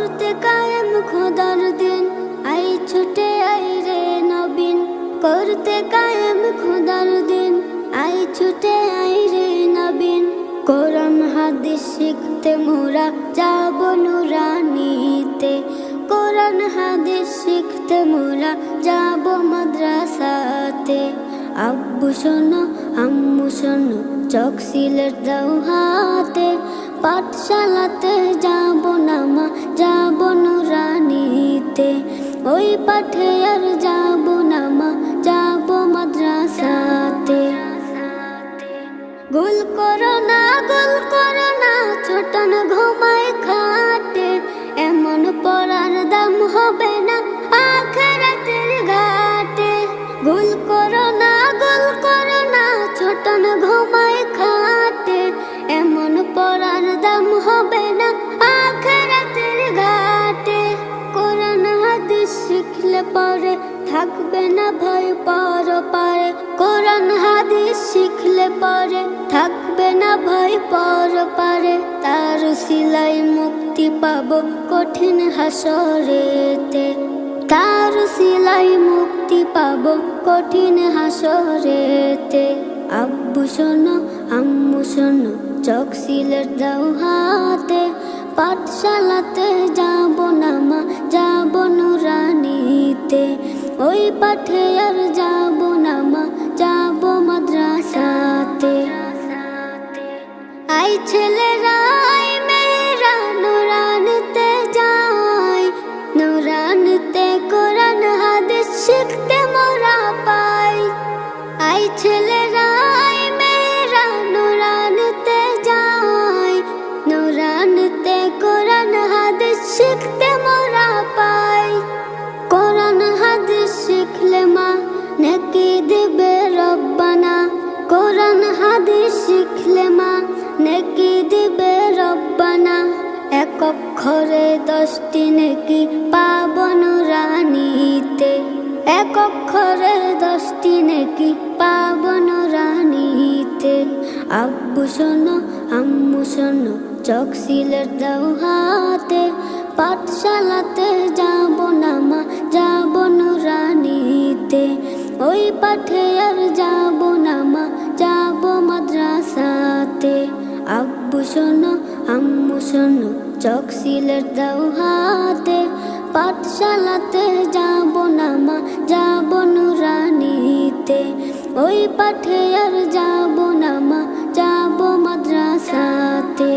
করতে কায়েম খোদার দিন। আই ছুটে আই রে নবীন, করতে কায়েম খোদার দিন। আই ছুটে আই রে নবীন, কোরআন, হাদিস শিখতে মোরা যাব নুরানিতে। কোরআন, হাদিস শিখতে মোরা যাব মাদ্রাসাতে। আব্বু শোনো, আম্মু শোনো চোখ সিলেট দাও হাতে, পাঠশালাতে যাব ওই পাঠে আর শিখলে পরে, থাকবে না ভয় পর পারে। তার সিলাই মুক্তি পাবো কঠিন হাসরেতে। তার সিলাই মুক্তি পাবো কঠিন হাসরেতে। আব্বু শোনো, আম্মু শোনো, চোখ সিলেট দাও হাতে। পাঠশালাতে যাব না মা, যাব নুরানিতে। ওই পাঠে আর যাব আই অক্ষরে দশটি নেকি পাবন রানীতে। এক অক্ষরে দশটি নেকি পাবন রানীতে। আব্বু শোনো, আম্মু শোনো, চোখ সিলেট দাও হাতে। পাঠশালাতে যাব না মা, যাব নুরানিতে ওই পাঠে আর যাব না মা, যাব মাদ্রাসাতে। আব্বু শোনো, আম্মু শোনো চোখ সিলেট দাও হাতে, পাঠশালাতে যাব না মা, যাব নুরানিতে। ওই পাঠে আর যাব না মা, যাব মাদ্রাসাতে।